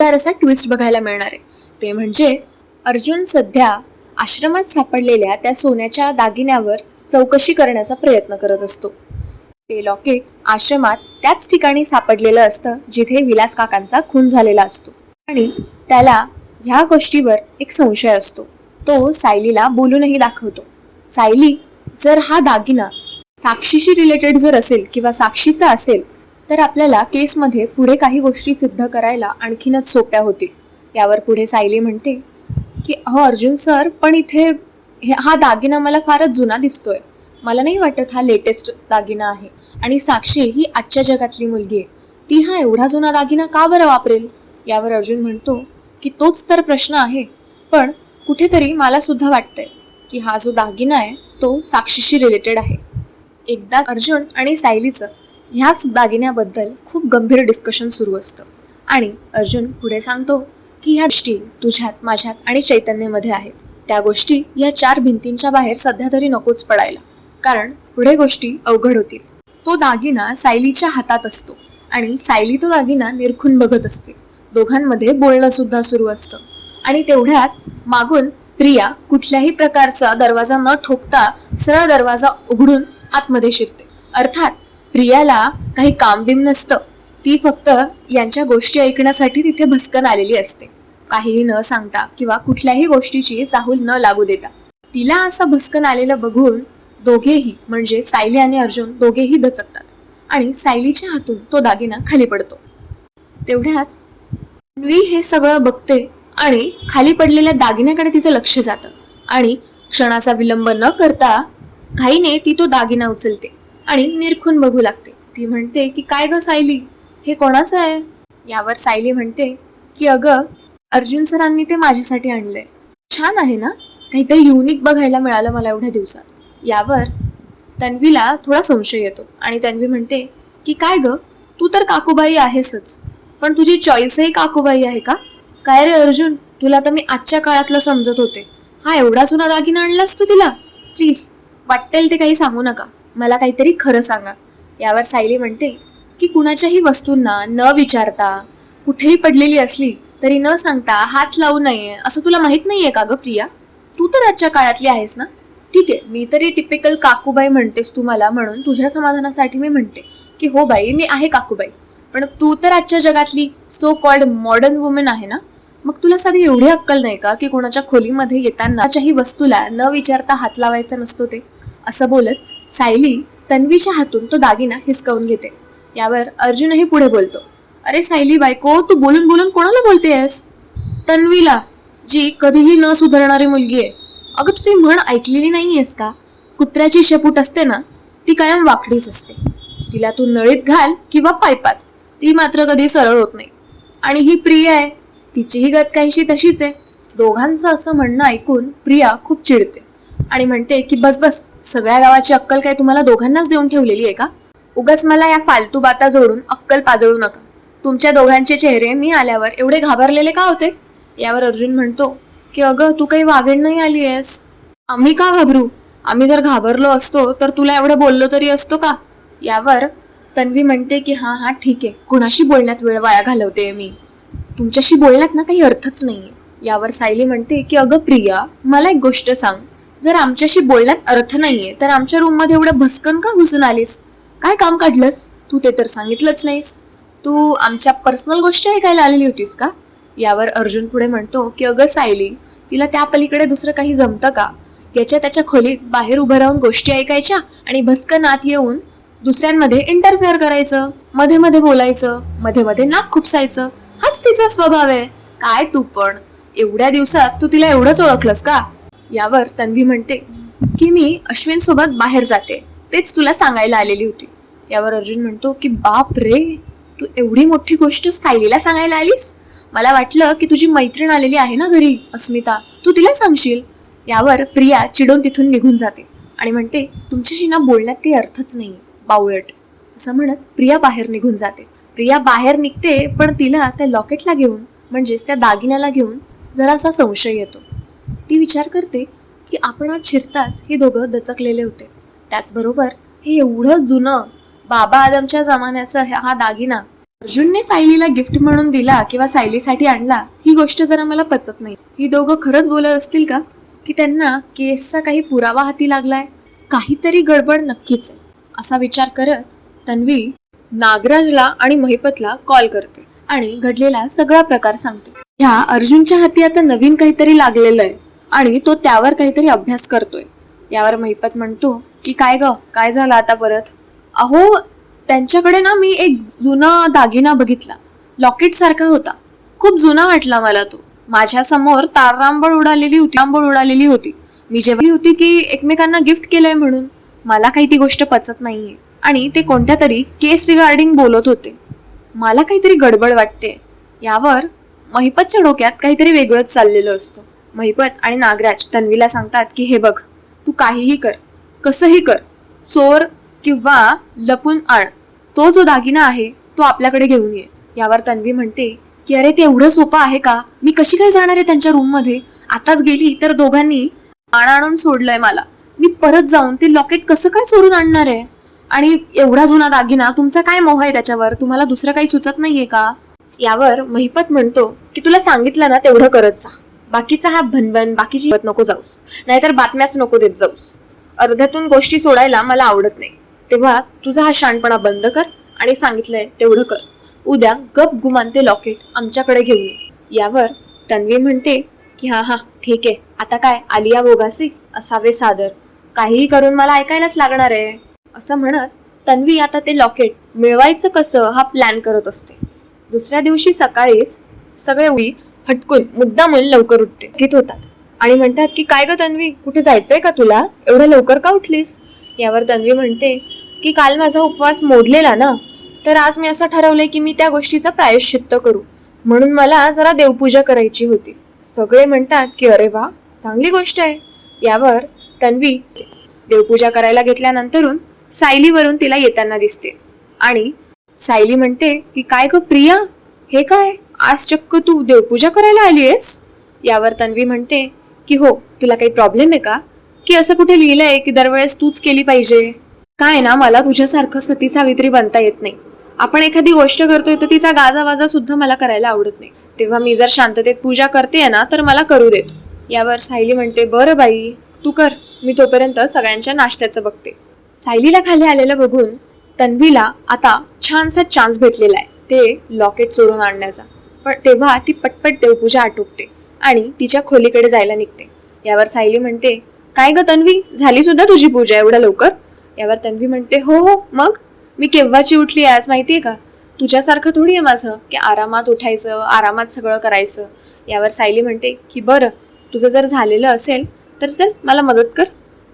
तर असा ट्विस्ट बघायला मिळणार आहे. ते म्हणजे अर्जुन सध्या आश्रमात सापडलेल्या त्या सोन्याच्या दागिन्यावर चौकशी करण्याचा प्रयत्न करत असतो. ते लॉकेट आश्रमात त्याच ठिकाणी सापडलेलं असतं जिथे विलास काकांचा खून झालेला असतो. आणि त्याला ह्या गोष्टीवर एक संशय असतो. तो सायलीला बोलूनही दाखवतो. सायली जर हा दागिना साक्षीशी रिलेटेड जर असेल किंवा साक्षीचा असेल तर आपल्याला केसमध्ये पुढे काही गोष्टी सिद्ध करायला आणखीनच सोप्या होतील. यावर पुढे सायली म्हणते की अहो अर्जुन सर पण इथे हे- हा दागिना मला फारच जुना दिसतोय. मला नाही वाटत हा लेटेस्ट दागिना आहे. आणि साक्षी ही आजच्या जगातली मुलगी आहे. ती हा एवढा जुना दागिना का बरं वापरेल? यावर अर्जुन म्हणतो की तोच तर प्रश्न आहे पण कुठेतरी मला सुद्धा वाटतंय की हा जो दागिना आहे तो साक्षीशी रिलेटेड आहे. एकदा अर्जुन आणि सायलीचं ह्याच दागिन्याबद्दल खूप गंभीर डिस्कशन सुरू असतं. आणि अर्जुन पुढे सांगतो की ह्या गोष्टी तुझ्यात माझ्यात आणि चैतन्यमध्ये आहेत. त्या गोष्टी या चार भिंतींच्या बाहेर सध्या तरी नकोच पडायला. कारण पुढे गोष्टी अवघड होतील. तो दागिना सायलीच्या हातात असतो आणि सायली तो दागिना निरखून बघत असते. दोघांमध्ये बोलणं सुद्धा सुरू असतं. आणि तेवढ्यात मागून प्रिया कुठल्याही प्रकारचा दरवाजा न ठोकता सरळ दरवाजा उघडून आतमध्ये शिरते. अर्थात प्रियाला काही काम नसतं. ती फक्त यांच्या गोष्टी ऐकण्यासाठी तिथे भस्कन आलेली असते. काहीही न सांगता किंवा कुठल्याही गोष्टीची चाहूल न लागू देता. तिला असं भस्कन आलेलं बघून दोघेही म्हणजे सायली आणि अर्जुन दोघेही दचकतात आणि सायलीच्या हातून तो दागिना खाली पडतो. तेवढ्यात अन्वी हे सगळं बघते आणि खाली पडलेल्या दागिन्याकडे तिचं लक्ष जातं आणि क्षणाचा विलंब न करता घाईने ती तो दागिना उचलते. आणि निरखून बघू लागते. ती म्हणते की काय ग सायली? हे कोणाचं आहे? यावर सायली म्हणते की अगं अर्जुन सरांनी ते माझ्यासाठी आणलंय. छान आहे ना? काहीतरी युनिक बघायला मिळालं मला एवढ्या दिवसात. यावर तन्वीला थोडा संशय येतो आणि तन्वी म्हणते की काय ग? तू तर काकूबाई आहेसच. पण तुझी चॉईसही काकूबाई आहे का? काय रे अर्जुन? तुला तर मी आजच्या काळातलं समजत होते. हा एवढा जुना दागिना आणलास तू तिला? प्लीज वाटेल ते काही सांगू नका. मला काहीतरी खरं सांगा. यावर सायली म्हणते की कुणाच्याही वस्तूंना न विचारता कुठेही पडलेली असली तरी न सांगता हात लावू नये असं तुला माहीत नाहीये का गं प्रिया? तू तर आजच्या काळातली आहेस ना? ठीक आहे मी तरी टिपिकल काकूबाई म्हणतेस तू मला म्हणून तुझ्या समाधानासाठी मी म्हणते की हो बाई मी आहे काकूबाई. पण तू तर आजच्या जगातली सो कॉल्ड मॉडर्न वुमेन आहे ना? मग तुला साधी एवढी अक्कल नाही का की कोणाच्या खोलीमध्ये येताना वस्तूला न विचारता हात लावायचा नसतो ते? असं बोलत सायली तन्वीच्या हातून तो दागिना हिसकावून घेते. यावर अर्जुनही पुढे बोलतो. अरे सायली बायको तू बोलून बोलून कोणाला बोलतेयस? तन्वीला जी कधीही न सुधारणारी मुलगी आहे. अगं तू ती म्हण ऐकलेली नाहीयेस का? कुत्र्याची शेपूट असते ना ती कायम वाकडीच असते. तिला तू नळीत घाल किंवा पायपात ती मात्र कधी सरळ होत नाही. आणि ही प्रिया आहे तिचीही गत काहीशी तशीच आहे. दोघांचं असं म्हणणं ऐकून प्रिया खूप चिडते. आणि म्हणते की बस बस सगळ्या गावाची अक्कल काय तुम्हाला दोघांनाच देऊन ठेवलेली आहे का? उगाच मला या फालतू बाता जोडून अक्कल पाजळू नका. तुमच्या दोघांचे चेहरे मी आल्यावर एवढे घाबरलेले का होते? यावर अर्जुन म्हणतो की अगं तू काही वागण नाही आली आहेस. आम्ही का घाबरू? आम्ही जर घाबरलो असतो तर तुला एवढं बोललो तरी असतो का? यावर तन्वी म्हणते की हां हां ठीक आहे. कुणाशी बोलण्यात वेळ वाया घालवते मी. तुमच्याशी बोलण्यात ना काही अर्थच नाहीये. यावर सायली म्हणते की अगं प्रिया मला एक गोष्ट सांग. जर आमच्याशी बोलण्यात अर्थ नाहीये तर आमच्या रूममध्ये एवढं भस्कन का घुसून आलीस? काय काम काढलंस? तू ते तर सांगितलंच नाहीस. तू आमच्या पर्सनल गोष्टी ऐकायला आलेली होतीस का? यावर अर्जुन पुढे म्हणतो की अगं सायली तिला त्या पलीकडे दुसरं काही जमतं का? याच्या त्याच्या खोलीत बाहेर उभं राहून गोष्टी ऐकायच्या आणि भस्कन आत येऊन दुसऱ्यांमध्ये इंटरफेअर करायचं मध्ये मध्ये बोलायचं मध्ये मध्ये नाक खुपसायचं. हाच तिचा स्वभाव आहे. काय तू पण? एवढ्या दिवसात तू तिला एवढंच ओळखलंस का? यावर तन्वी म्हणते की मी अश्विनसोबत बाहेर जाते. तेच तुला सांगायला आलेली होती. यावर अर्जुन म्हणतो की बाप रे तू एवढी मोठी गोष्ट सायलीला सांगायला आलीस? मला वाटलं की तुझी मैत्रीण आलेली आहे ना घरी अस्मिता. तू तिला सांगशील? यावर प्रिया चिडून तिथून निघून जाते आणि म्हणते तुमच्याशी ना बोलण्यात काही अर्थच नाही बावळट. असं म्हणत प्रिया बाहेर निघून जाते. प्रिया बाहेर निघते पण तिला त्या लॉकेटला घेऊन म्हणजेच त्या दागिन्याला घेऊन जरासा संशय येतो. ती विचार करते की आपण आज शिरताच हे दोघं दचकलेले होते. त्याचबरोबर हे एवढं जुनं बाबा आदमच्या जमान्याचं हा दागिना अर्जुनने सायलीला गिफ्ट म्हणून दिला किंवा सायलीसाठी आणला ही गोष्ट जरा मला पचत नाही. ही दोघं खरंच बोलत असतील का? की त्यांना केसचा काही पुरावा हाती लागलाय? काहीतरी गडबड नक्कीच आहे. असा विचार करत तन्वी नागराजला आणि महिपतला कॉल करते आणि घडलेला सगळा प्रकार सांगते. ह्या अर्जुनच्या हाती आता नवीन काहीतरी लागलेलं आहे. आणि तो त्यावर काहीतरी अभ्यास करतोय. यावर महिपत म्हणतो की काय ग? काय झालं आता परत? अहो त्यांच्याकडे ना मी एक जुना दागिना बघितला. लॉकेट सारखा होता. खूप जुना वाटला मला तो. माझ्यासमोर उडालेली होती. रांबळ उडालेली होती. मी जेव्हा होती की एकमेकांना गिफ्ट केलंय म्हणून मला काही ती गोष्ट पचत नाहीये. आणि ते कोणत्या तरी केस रिगार्डिंग बोलत होते. मला काहीतरी गडबड वाटते. यावर महिपतच्या डोक्यात काहीतरी वेगळंच चाललेलं असतं. महिपत आणि नागराज तन्वीला सांगतात की हे बघ तू काहीही कर कसंही कर चोर किंवा लपून आण. तो जो दागिना आहे तो आपल्याकडे घेऊन ये. यावर तन्वी म्हणते की अरे ते एवढं सोपं आहे का? मी कशी काय जाणार आहे त्यांच्या रूममध्ये आताच गेली तर दोघांनी आण आणून सोडलंय मला. मी परत जाऊन ते लॉकेट कसं काय चोरून आणणार आहे? आणि एवढा जुना दागिना तुमचा काय मोह आहे त्याच्यावर? तुम्हाला दुसरं काही सुचत नाहीये का? यावर महिपत म्हणतो की तुला सांगितलं ना तेवढं करत जा. बाकीचा हा भनभन बाकीची नको जाऊस. नाहीतर बातम्याच नको देत जाऊस. अर्ध्यातून गोष्टी सोडायला मला आवडत नाही. तेव्हा तुझा हा शाणपणा बंद कर आणि सांगितलंय तेवढं कर. उद्या गप गुमान ते लॉकेट आमच्याकडे घेऊन ये. यावर तन्वी म्हणते की हा हा ठीक आहे. आता काय? आलिया बोगासी? असावे सादर. काहीही करून मला ऐकायलाच लागणार आहे. असं म्हणत तन्वी आता ते लॉकेट मिळवायचं कसं हा प्लॅन करत असते. दुसऱ्या दिवशी सकाळीच सगळे उडी फटकून मुद्दामून लवकर उठते. घेत होतात. आणि म्हणतात की काय ग तन्वी? कुठे जायचंय का तुला? एवढं लवकर का उठलीस? यावर तन्वी म्हणते की काल माझा उपवास मोडलेला ना तर आज मी असं ठरवलंय की मी त्या गोष्टीचं प्रायश्चित्त करू. म्हणून मला जरा देवपूजा करायची होती. सगळे म्हणतात की अरे वा चांगली गोष्ट आहे. यावर तन्वी देवपूजा करायला घेतल्यानंतरून सायलीवरून तिला येताना दिसते. आणि सायली म्हणते की काय ग प्रिया? हे काय? आज चक्क तू देवपूजा करायला आली आहेस यावर तन्वी म्हणते की हो तुला काही प्रॉब्लेम आहे का? की असं कुठे लिहिलंय की दरवेळेस तूच केली पाहिजे? काय ना मला तुझ्यासारखं सती सावित्री बनता येत नाही. आपण एखादी गोष्ट करतोय तर तिचा गाजावाजा सुद्धा मला करायला आवडत नाही. तेव्हा मी जर शांततेत पूजा करते ना तर मला करू देत. यावर सायली म्हणते बरं बाई तू कर. मी तोपर्यंत सगळ्यांच्या नाश्त्याचं बघते. सायलीला खाली आलेलं बघून तन्वीला आता छानसा चान्स भेटलेला आहे. ते लॉकेट चोरून आणण्याचा. पण तेव्हा ती पटपट देवपूजा आटोपते आणि तिच्या खोलीकडे जायला निघते. यावर सायली म्हणते काय ग तन्वी? झाली सुद्धा तुझी पूजा एवढ्या लवकर? यावर तन्वी म्हणते हो हो मग? मी केव्हाची उठली आज माहितीये का? तुझ्यासारखं थोडी आहे माझं की आरामात उठायचं आरामात सगळं करायचं. यावर सायली म्हणते की बरं तुझं जर झालेलं असेल तर चल मला मदत कर.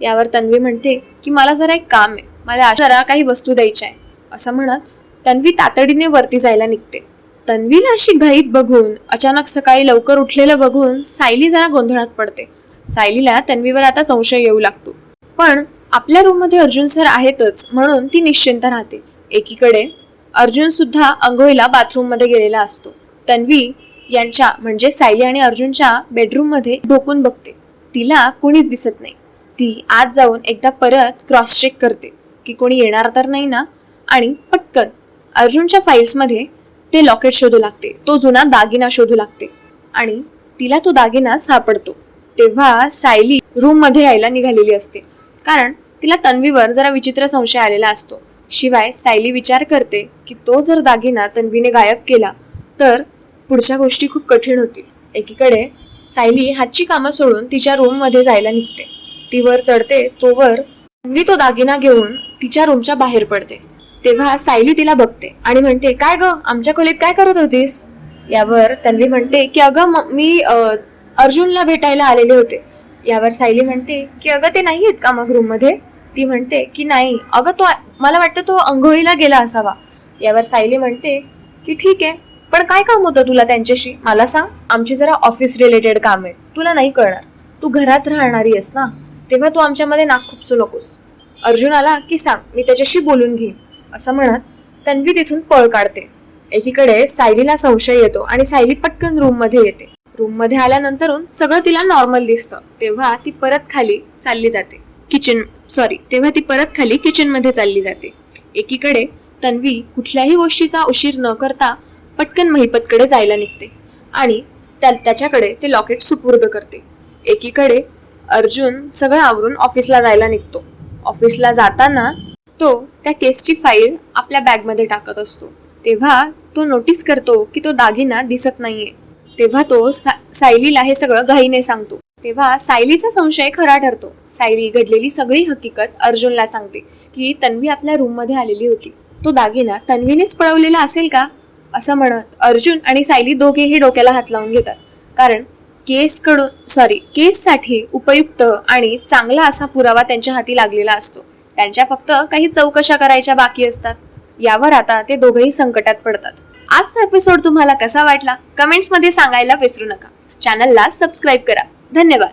यावर तन्वी म्हणते की मला जरा एक काम आहे. मला जरा काही वस्तू द्यायच्या आहे. असं म्हणत तन्वी तातडीने वरती जायला निघते. तन्वीला अशी घाईत बघून अचानक सकाळी लवकर उठलेलं बघून सायली जरा गोंधळात पडते. सायलीला तन्वीवर आता संशय येऊ लागतो. पण आपल्या रूममध्ये अर्जुन सर आहेतच म्हणून ती निश्चिंत राहते. एकीकडे अर्जुन सुद्धा अंघोळीला बाथरूममध्ये गेलेला असतो. तन्वी यांच्या म्हणजे सायली आणि अर्जुनच्या बेडरूममध्ये ढोकून बघते. तिला कोणीच दिसत नाही. ती आत जाऊन एकदा परत क्रॉस चेक करते की कोणी येणार तर नाही ना? आणि पटकन अर्जुनच्या फाईल्समध्ये ते लॉकेट शोधू लागते. तो जुना दागिना शोधू लागते. आणि तिला तो दागिना सापडतो. तेव्हा सायली रूममध्ये यायला निघालेली असते. कारण तिला तन्वीवर जरा विचित्र संशय आलेला असतो. शिवाय सायली विचार करते की तो जर दागिना तन्वीने गायब केला तर पुढच्या गोष्टी खूप कठीण होतील. एकीकडे सायली हातची कामं सोडून तिच्या रूममध्ये जायला निघते. ती वर चढते तोवर तन्वी तो दागिना घेऊन तिच्या रूमच्या बाहेर पडते. तेव्हा सायली तिला बघते आणि म्हणते काय ग? आमच्या खोलीत काय करत होतीस? यावर तन्वी म्हणते की अगं मी अर्जुनला भेटायला आलेले होते. यावर सायली म्हणते की अगं ते नाही आहेत का मग रूममध्ये? ती म्हणते की नाही. अगं तो मला वाटतं तो अंघोळीला गेला असावा. यावर सायली म्हणते की ठीक आहे. पण काय काम होतं तुला त्यांच्याशी? मला सांग. आमची जरा ऑफिस रिलेटेड काम आहे. तुला नाही कळणार. तू घरात राहणारी आहेस ना? तेव्हा तू आमच्यामध्ये नाक खुपसू नकोस. अर्जुन आला की सांग. मी त्याच्याशी बोलून घेईन. असं म्हणत तन्वी तिथून पळ काढते. एकीकडे सायलीला संशय येतो आणि सायली पटकन रूममध्ये येते. रूममध्ये आल्यानंतरून सगळं तिला नॉर्मल दिसतं. तेव्हा ती परत खाली चालली जाते. किचन सॉरी तेव्हा ती परत खाली किचनमध्ये चालली जाते. एकीकडे तन्वी कुठल्याही गोष्टीचा उशीर न करता पटकन महिपतकडे जायला निघते आणि त्याच्याकडे ते लॉकेट सुपूर्द करते. एकीकडे अर्जुन सगळं आवरून ऑफिसला जायला निघतो. ऑफिसला जाताना तो त्या केसची फाईल आपल्या बॅगमध्ये टाकत असतो. तेव्हा तो नोटीस करतो की तो दागिना दिसत नाहीये. तेव्हा तो सा- सायलीला हे सगळं घाईने सांगतो. तेव्हा सायलीचा संशय खरा ठरतो. सायली घडलेली सगळी हकीकत अर्जुनला सांगते की तन्वी आपल्या रूममध्ये आलेली होती. तो दागिना तन्वीनेच पळवलेला असेल का? असं म्हणत अर्जुन आणि सायली दोघेही डोक्याला हात लावून घेतात. कारण केसकडून सॉरी केससाठी उपयुक्त आणि चांगला असा पुरावा त्यांच्या हाती लागलेला असतो. त्यांच्या फक्त काही चौकशा करायच्या बाकी असतात. यावर आता ते दोघेही संकटात पडतात. आजचा एपिसोड तुम्हाला कसा वाटला? कमेंट्समध्ये सांगायला विसरू नका. चॅनलला सबस्क्राईब करा. धन्यवाद.